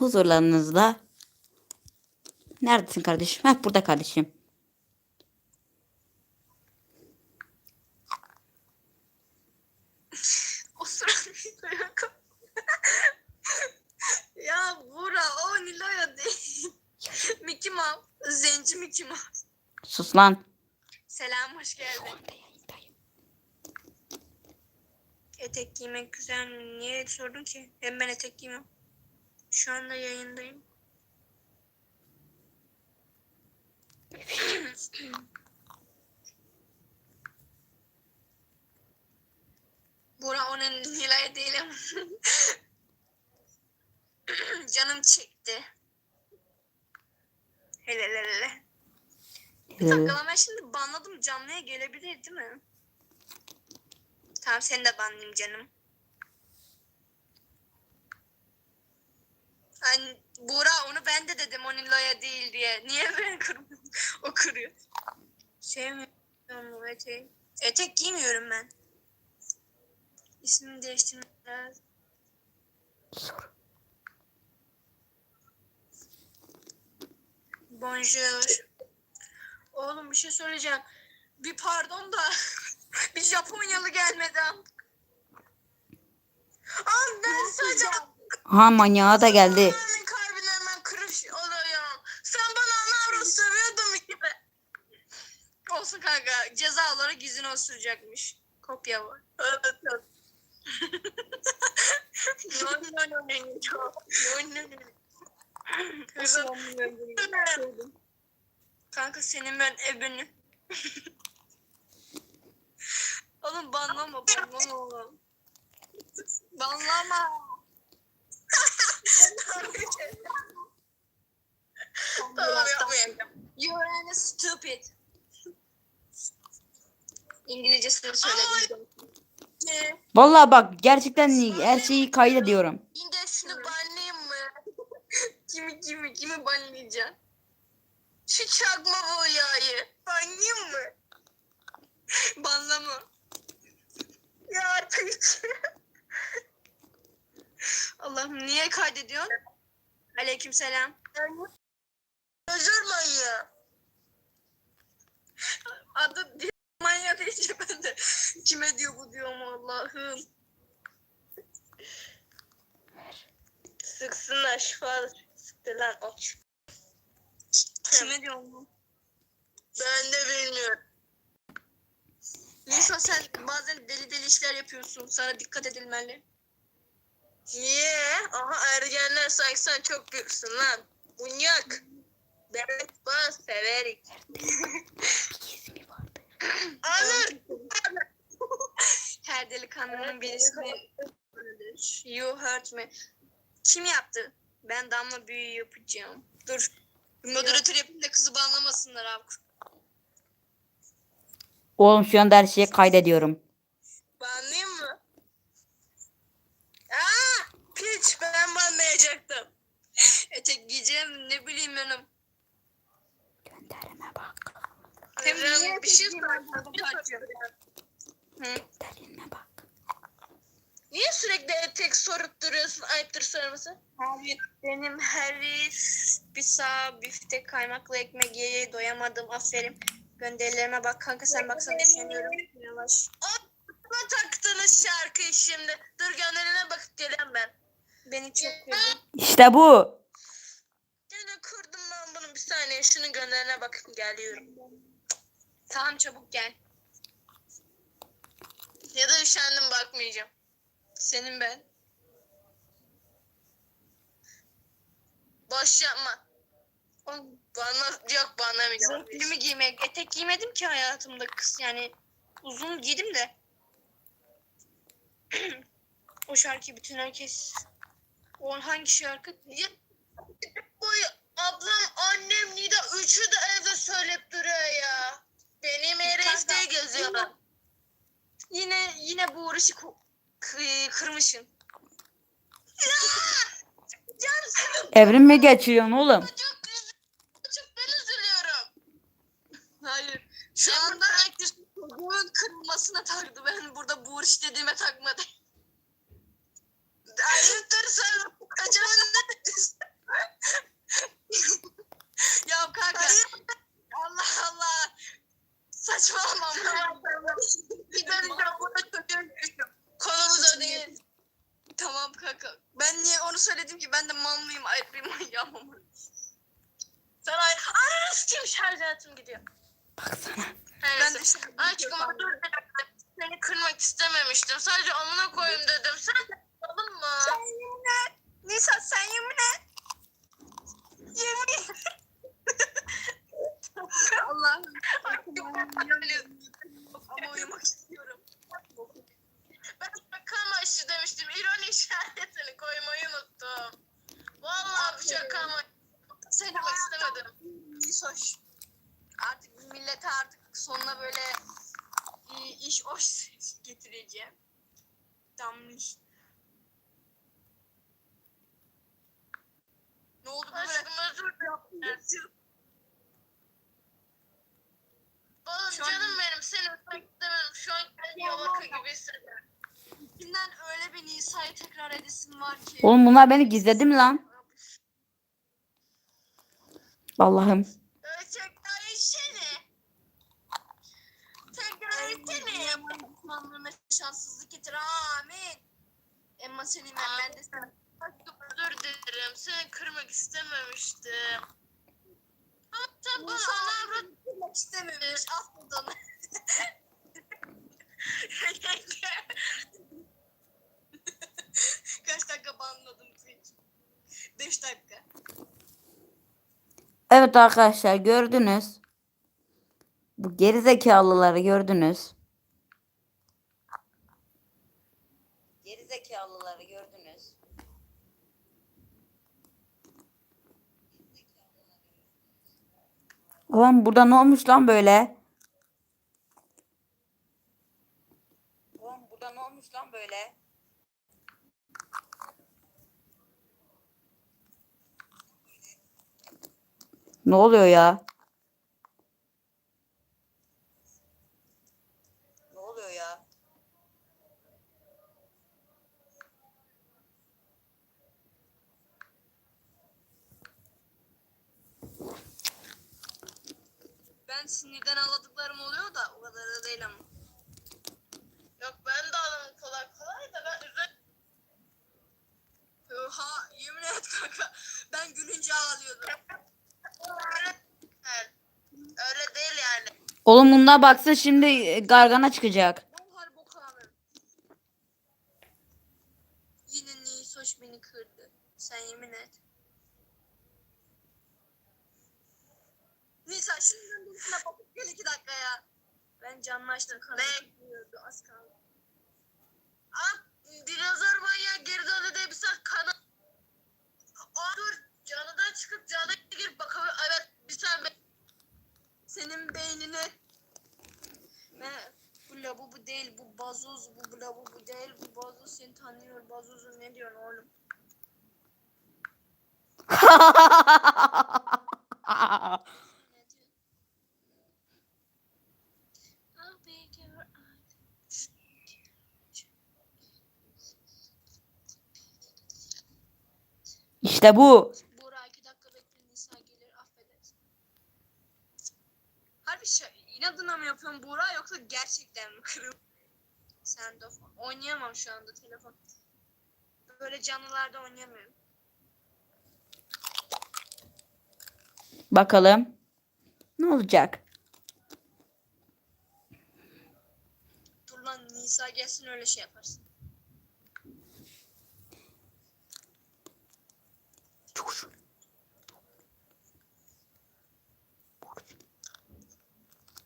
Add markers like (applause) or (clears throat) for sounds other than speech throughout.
huzurlarınızda. Neredesin kardeşim? Heh burada kardeşim. (laughs) O ya Bura o Nilo'ya değil. (laughs) Mickey Mouse. Zenci Mickey Mouse. Sus lan. Selam hoş geldin. Etek giymek güzel mi? Niye sordun ki? Hem ben etek giymem. Şu anda yayındayım. Bura onun Nilay'a değil ama. (laughs) Canım çekti. Hele hele hele. Bir dakika lan ben şimdi banladım canlıya gelebilir değil mi? Tamam seni de banlayayım canım. Hani Buğra onu ben de dedim o Nilo'ya değil diye. Niye beni kırmıyor? (laughs) o kırıyor. Sevmiyorum bu eteği. Etek giymiyorum ben. İsmini değiştirmek lazım. Bonjour. Oğlum bir şey söyleyeceğim. Bir pardon da (laughs) bir Japonyalı gelmedi. am. Am ben sadece Ha manyağı da geldi. Annemin kalbine hemen kırış oluyorum. Sen bana ana Rus seviyordun gibi. Olsun kanka. Ceza olarak yüzüne osuracakmış. Kopya var. Evet evet. no no no no no. No no no. Kızım. Kanka senin ben ebeni. oğlum banlama banlama oğlum. Banlama. tamam yapmayacağım. You're an stupid. İngilizcesini söyledim. Ne? Vallahi bak gerçekten her şeyi kaydediyorum. Yine şunu banlayayım mı? (laughs) kimi kimi kimi banlayacağım? Şu çakma boyayı. Banlayayım mı? (laughs) Banlama. Ya artık. (laughs) Allah'ım niye kaydediyorsun? Aleyküm selam. Özür manyağı. Adı manyağı deyince ben de kime diyor bu diyorum Allah'ım. Sıksınlar şifa sıktı lan aç. Kime diyorum bu? Ben de bilmiyorum. Lisa sen bazen deli deli işler yapıyorsun. Sana dikkat edilmeli. Niye? Aha ergenler sanki sen çok büyüksün lan. Bunyak. Evet bana severik. Alır. Her delikanlının birisini You hurt me. Kim yaptı? Ben damla büyü yapacağım. Dur. Moderatör yapayım da kızı banlamasınlar abi. Oğlum şu anda her şeyi kaydediyorum. Banlayayım mı? Aa, piç ben banlayacaktım. (laughs) Etek giyeceğim ne bileyim benim. Gönderime bak. Hem niye bir şey soracağım. Hı? Gönderime bak. Niye sürekli etek sorup duruyorsun ayıptır sorması? Hayır benim Harry bir sağ biftek kaymaklı ekmek yeye doyamadım aferin. Gönderilerime bak kanka sen baksana düşünüyorum. Yavaş. Aklıma taktığınız şarkıyı şimdi. Dur gönderilerine bakıp gelen ben. Beni çok kırdın. İşte bu. Gene kırdım ben bunu bir saniye. Şunun gönderine bakıp geliyorum. Tamam çabuk gel. Ya da üşendim bakmayacağım. Senin ben. Boş yapma. Oğlum, Bana yok banamayacağım. Zevklimi giymek. Etek giymedim ki hayatımda kız. Yani uzun giydim de. (clears throat) o şarkıyı bütün herkes. O hangi şarkı? Ya, boy ablam, annem, Nida üçü de evde söyleyip duruyor ya. Benim e, RS'de geziyor. Yine yine bu uğraşı kırmışım. Evrim mi geçiriyorsun oğlum? Çok, ben üzülüyorum. Hayır. Şu anda herkes çocuğun kırılmasına taktı. Ben burada bu uğraş dediğime takmadım. Ayıptır sen. Acaba ne dedin? ya kanka. Allah Allah. Saçmalama. bir de burada çocuğum. Konumuz o değil. Tamam kanka. Ben niye onu söyledim ki? Ben de manlıyım. Ayrı bir manyağım ama. Sen ayrı. Ararız kim şarj hayatım gidiyor. Baksana. Evet. Ben de işte, aşkım şey dur seni kırmak istememiştim. Sadece amına koyayım dedim. Sen yapalım mı? Sen yemin et. Nisa sen yemin et. Yemin Allah'ım. Ama uyumak istiyorum. Ben şaka amaçlı demiştim. İroni işaretini koymayı unuttum. Vallahi bu şaka amaçlı. Seni Yapmak istemedim. Nisoş. Artık millete artık sonuna böyle iş hoş (laughs) getireceğim. Dammış. Ne oldu bu? Aşkım özür dilerim. Oğlum Şu an- canım benim. Seni öpmek istemedim. Şu an kendi yalaka gibi hissediyorum. İçinden öyle bir Nisa'yı tekrar edesim var ki. Oğlum bunlar beni gizledi mi lan? Allah'ım. Tekrar etsene. Tekrar etsene. Yaman düşmanlığına şanssızlık getir. Amin. Emma senin ben de sana. Özür dilerim. Seni kırmak istememiştim. Bana Nisa ana avrat istememiş. Affet onu. Kaç dakika banladım seni? 5 dakika. Evet arkadaşlar gördünüz. Bu gerizekalıları gördünüz. Gerizekalıları gördünüz. Oğlum burada ne olmuş lan böyle? Oğlum burada ne olmuş lan böyle? Ne oluyor ya? Ne oluyor ya? Ben sinirden ağladıklarım oluyor da o kadar da değil ama. Yok ben de adamım kolay kolay da ben üzül Oha yemin et kanka. Ben gülünce ağlıyordum. öyle, değil. öyle değil yani. Oğlum bunlar baksa şimdi e, gargana çıkacak. Ben harbi boku ağlarım. Yine Nisoş beni kırdı. Sen yemin et. Nisa şimdiden gözüne bakıp gel iki dakika ya. Ben canlı açtım kanalım Ne? kırıyordu az kaldı. Aa, dinozor manyağı geri döndü diye bir saat kanal. Aa dur canıdan çıkıp canına girip bakabilir. Evet bir saniye. Senin beynini ne bu labubu değil bu bazoz bu labubu değil bu bazoz seni tanıyor bazozu ne diyorsun oğlum? (laughs) Ne diyorsun? I'll be your işte bu. Buğra iki dakika bekle Nisa gelir affedersin. Harbi şey, inadına mı yapıyorsun Buğra yoksa gerçekten mi kırıp? Sen de oynayamam şu anda telefon. Böyle canlılarda oynayamıyorum. Bakalım. Ne olacak? Dur lan Nisa gelsin öyle şey yaparsın.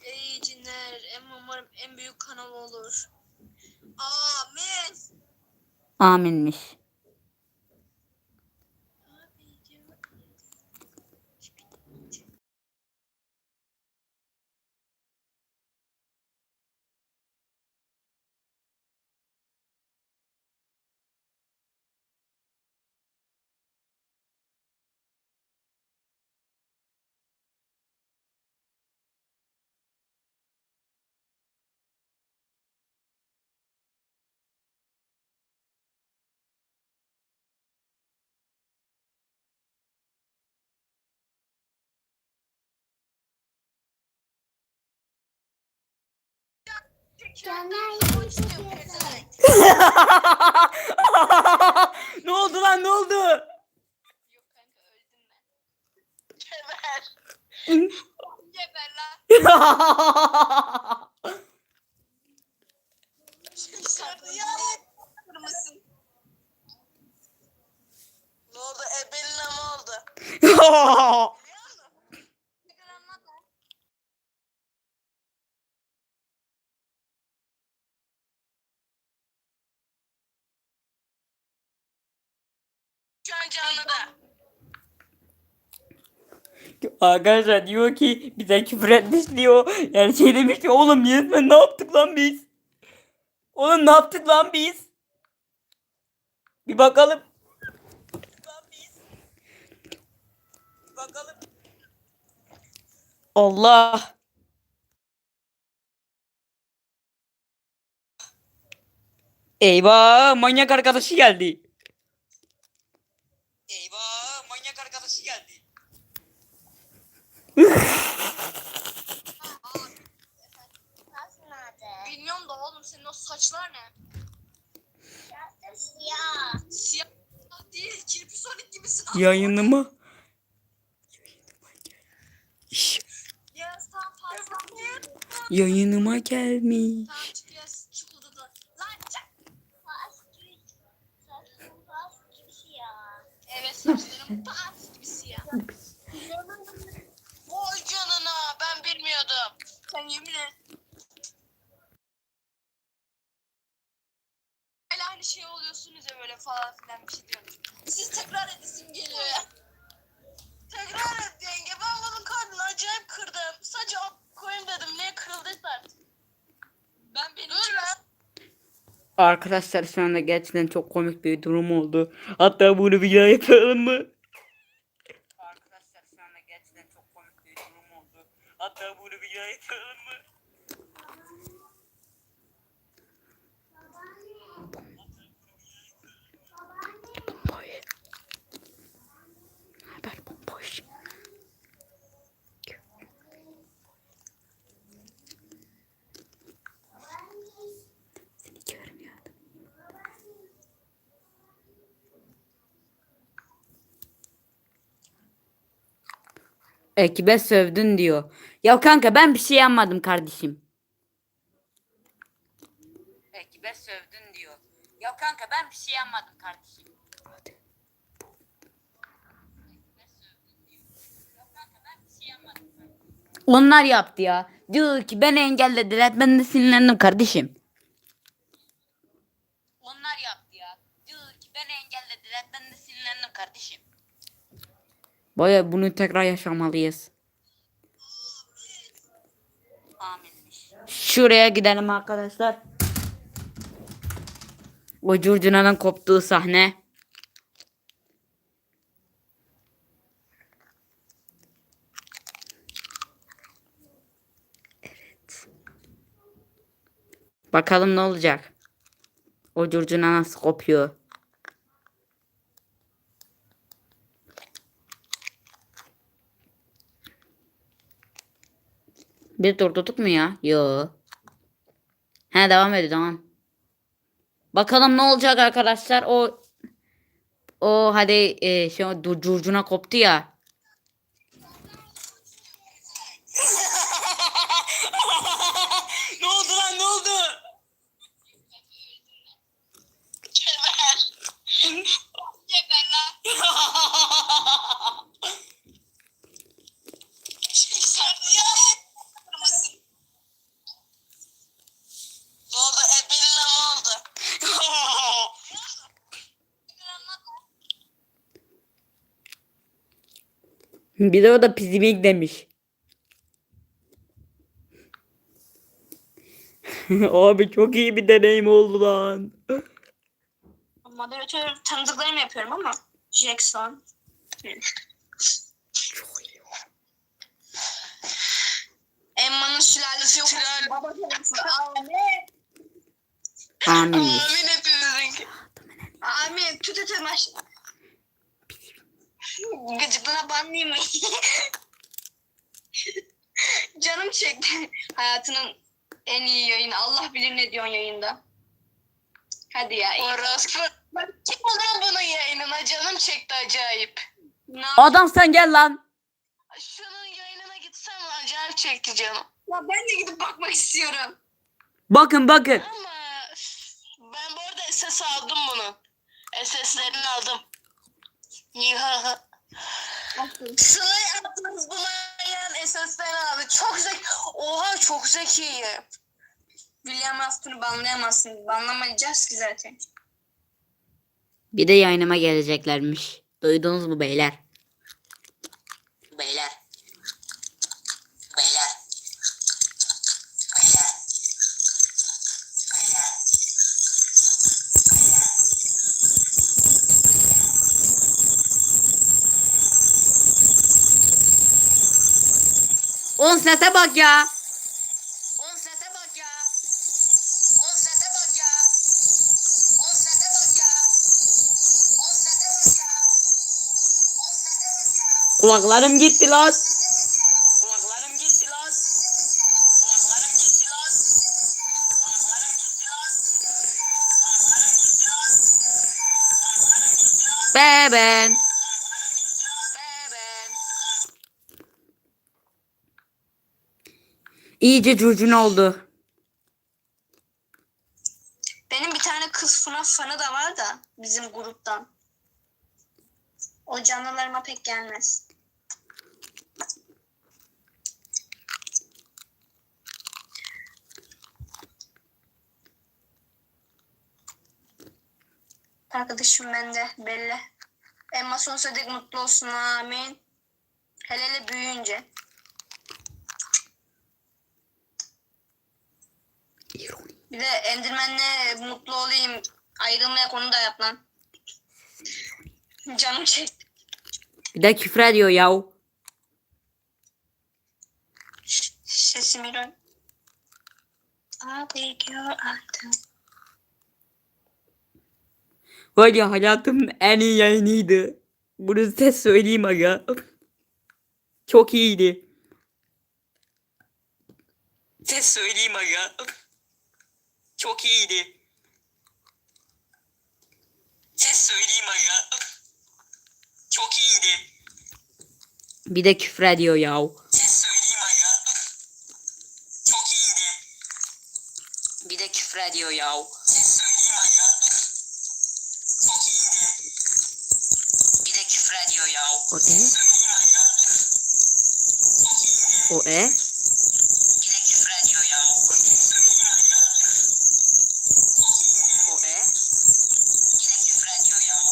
Ey cinler en umarım en büyük kanal olur. Amin. Aminmiş. (laughs) ne oldu lan ne oldu? Yok kanka öldüm ben. Geber. Geber lan. (laughs) Dışarıda ya. Kırmızın. Ne oldu? Ebeline mi oldu? Tekrar anlat lan. Şu an canlıda. Arkadaşlar diyor ki bize küfür etmiş diyor. Yani şey demiş ki oğlum niye ne yaptık lan biz? Oğlum ne yaptık lan biz? Bir bakalım. Bir bakalım. Allah. Eyvah manyak arkadaşı geldi. Eyvah manyak arkadaşı geldi. Bilmiyorum da oğlum senin o saçlar ne? Siyah. Siyah değil, kirpi sonik gibisin. (laughs) Yayınıma. Şş, Ya sen fazla yayınıma gelmiş. Tamam çıkıyoruz çikolata. Lan çık. Evet saçlarım pas gibi siyah. Vay canına ben bilmiyordum. Sen yemin et. Hala aynı şey oluyorsunuz ya böyle bir şey. Siz tekrar edesim geliyor ya. Tekrar et yenge ben bunun karnını acayip kırdım. Sadece al- koyayım dedim niye kırıldıysa artık. Ben benim Dur lan. Arkadaşlar şu anda gerçekten çok komik bir durum oldu. Hatta bunu bir daha yapalım mı? Arkadaşlar şu anda gerçekten çok komik bir durum oldu. Hatta bunu bir daha yapalım mı? Bomboş. Haber bomboş. Seni görmüyordum. Ekibe sövdün diyor. Ya kanka ben bir şey yapmadım kardeşim. Ekibe sövdün diyor. Ya kanka ben bir şey yapmadım kardeşim. Onlar yaptı ya. Diyor ki beni engellediler. Ben de sinirlendim kardeşim. Onlar yaptı ya. Diyor ki beni engellediler. Ben de sinirlendim kardeşim. Baya bunu tekrar yaşamalıyız. Aminmiş. Şuraya gidelim arkadaşlar. O curcunanın koptuğu sahne. Evet. Bakalım ne olacak. O curcuna nasıl kopuyor. Bir durdurduk mu ya? Yo. He devam ediyor tamam. Bakalım ne olacak arkadaşlar. O o hadi e, şey curcuna koptu ya. ne oldu lan ne oldu? Geber lan. Dışarıda ya. Kırmızın. Ne oldu? Ebeline mi oldu? Tekrar anlat lan. Bir de o da pizimik demiş. (laughs) Abi çok iyi bir deneyim oldu lan. Moderatör tanıdıklarımı yapıyorum ama. Jackson. Emma'nın sülalesi yok. Baba. Amin. Amin. Amin hepimizinki. Amin. Tut et maş. Gıcıklığına banlayayım mı? (laughs) Canım çekti. Hayatının En iyi yayın. Allah bilir ne diyorsun yayında. Hadi ya. iyi. Orospu. Kim olan bunun yayınına canım çekti acayip. Ne Adam sen gel lan. Şunun yayınına gitsem acayip çekti canım. Ya ben de gidip bakmak istiyorum. Bakın bakın. Ama ben bu arada SS aldım bunu. SS'lerini aldım. Yiha. Sıla'yı attınız buna yan SS'lerini aldı. Çok zeki. Oha çok zeki. William Afton'u banlayamazsın. Banlamayacağız ki zaten. Bir de yayınıma geleceklermiş. Duydunuz mu? Beyler. Beyler. On sete bak ya. On sete bak ya. On sete bak ya. On sete bak ya. On sete bak ya. Kulaklarım gitti lan. İyice curcun oldu. Benim bir tane kız FNAF fanı da var da bizim gruptan. O canlılarıma pek gelmez. Arkadaşım bende belli. Emma dek mutlu olsun amin. Hele hele büyüyünce. Bir de Enderman'le mutlu olayım. Ayrılmaya konu da yap lan. Canım çekti. Bir de küfür ediyor yav. Sesimi dön. Abi gör artık. Var ya hayatımın en iyi yayınıydı. Bunu size söyleyeyim aga. Çok iyiydi. Size söyleyeyim aga. Çok iyiydi. Size söyleyeyim aga. Çok iyiydi. Bir de küfür ediyor yav. Size söyleyeyim aga. Çok iyiydi. Bir de küfür ediyor yav. Size söyleyeyim aga. Çok iyiydi. Bir de küfür ediyor ya. O e? O e? Bir de küfür ediyor ya. O e? Bir de küfür ediyor ya.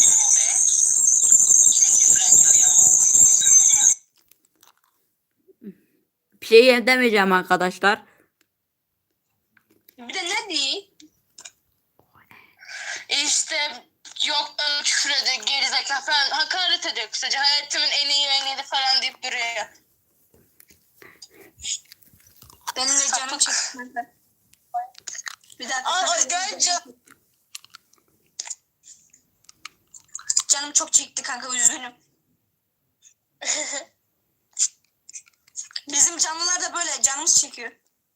O e? Bir de küfür ediyor ya. Bir şey demeyeceğim arkadaşlar. Bir de ne değil? İşte yok ben küfür ediyor, gerizekalı falan hakaret ediyor kısaca. Hayatımın en iyi yayınıydı falan deyip duruyor. Benim de canım Sapık. çekti. Bir dakika. Aa, gerçi- Canım çok çekti kanka üzgünüm. (laughs) Bizim canlılar da böyle canımız çekiyor.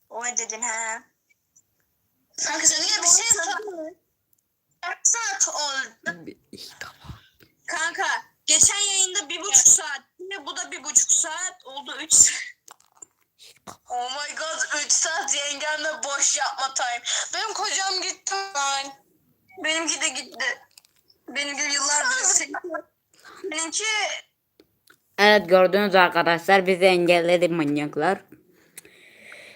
O ne dedin ha? Kanka sen yine bir şey sor. Kaç saat oldu? Kanka geçen yayında bir buçuk saat. Yine bu da bir buçuk saat. Oldu üç saat. Oh my god 3 saat yengemle boş yapma time. Benim kocam gitti lan. Benimki de gitti. Benimki yıllardır. Benimki Evet gördüğünüz arkadaşlar bizi engelledi manyaklar.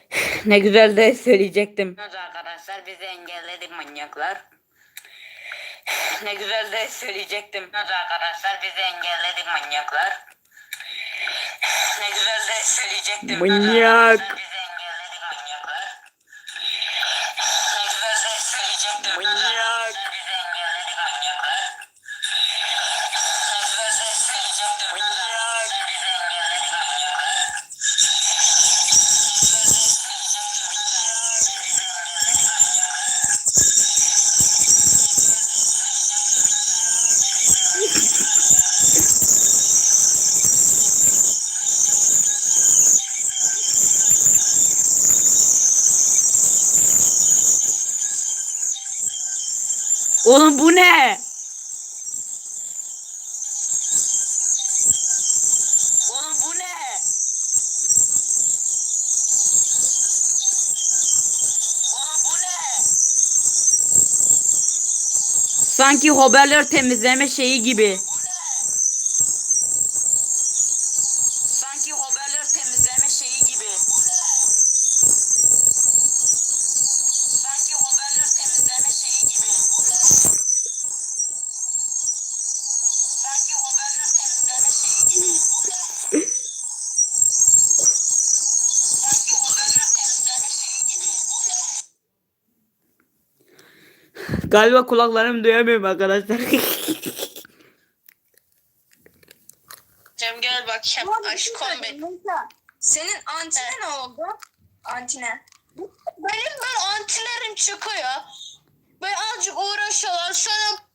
(laughs) ne güzel de söyleyecektim. Arkadaşlar bizi engelledi manyaklar. (sighs) ne güzel de söyleyecektim. Arkadaşlar bizi engelledi manyaklar. (sighs) ne güzel de söyleyecektim. Manyak. Oğlum bu ne? Oğlum? Sanki hoparlör temizleme şeyi gibi. Galiba kulaklarım duyamıyorum arkadaşlar. Cem gel bakayım. Ama bir şey. Nisa. Senin antine ne oldu? Antine. Benim ben antilerim çıkıyor. Ben azıcık uğraşıyorlar. Sonra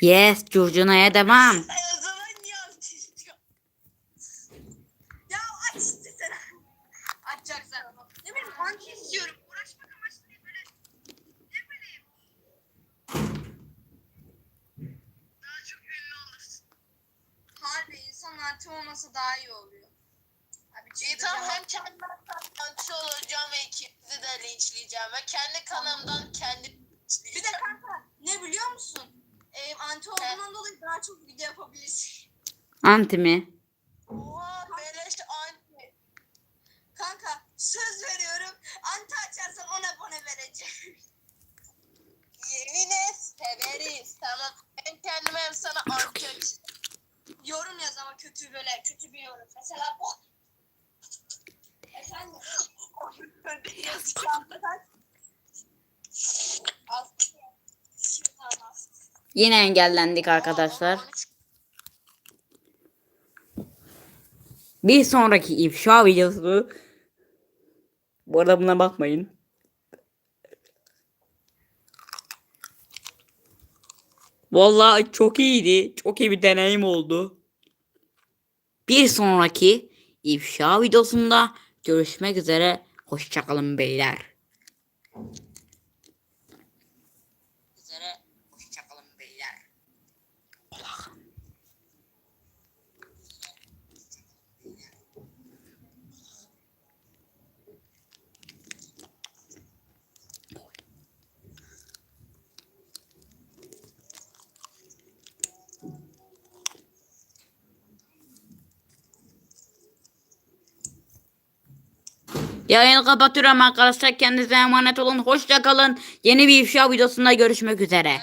yes, curcunaya devam. O zaman niye anti istiyor? Ya aç işte sen. Açacaksan. Ne bileyim anti istiyorum. Uğraşmak amaçlı değil böyle. Ne bileyim. Daha çok ünlü olursun. Harbi insan anti olması daha iyi oluyor. Abi İyi tamam hem kendimden anti olacağım ve ikinizi de linçleyeceğim. Ve kendi kanalımdan kendi Bir de kanka ne biliyor musun? Ee, anti olduğundan dolayı daha çok video yapabilirsin. Anti mi? Oha beleş anti. Kanka söz veriyorum anti açarsan ona abone vereceğim. Yemin et severiz. Tamam. Hem kendime hem sana anti açacağım. yorum yaz ama kötü böyle kötü bir yorum. Mesela bu. Efendim. (laughs) Yazacağım. Al. Yine engellendik arkadaşlar. Bir sonraki ifşa videosu. Bu arada buna bakmayın. Vallahi çok iyiydi. Çok iyi bir deneyim oldu. Bir sonraki ifşa videosunda görüşmek üzere. Hoşçakalın beyler. Üzere. Hoşçakalın beyler. Yayını kapatıyorum arkadaşlar. Kendinize emanet olun. Hoşça kalın. Yeni bir ifşa videosunda görüşmek üzere.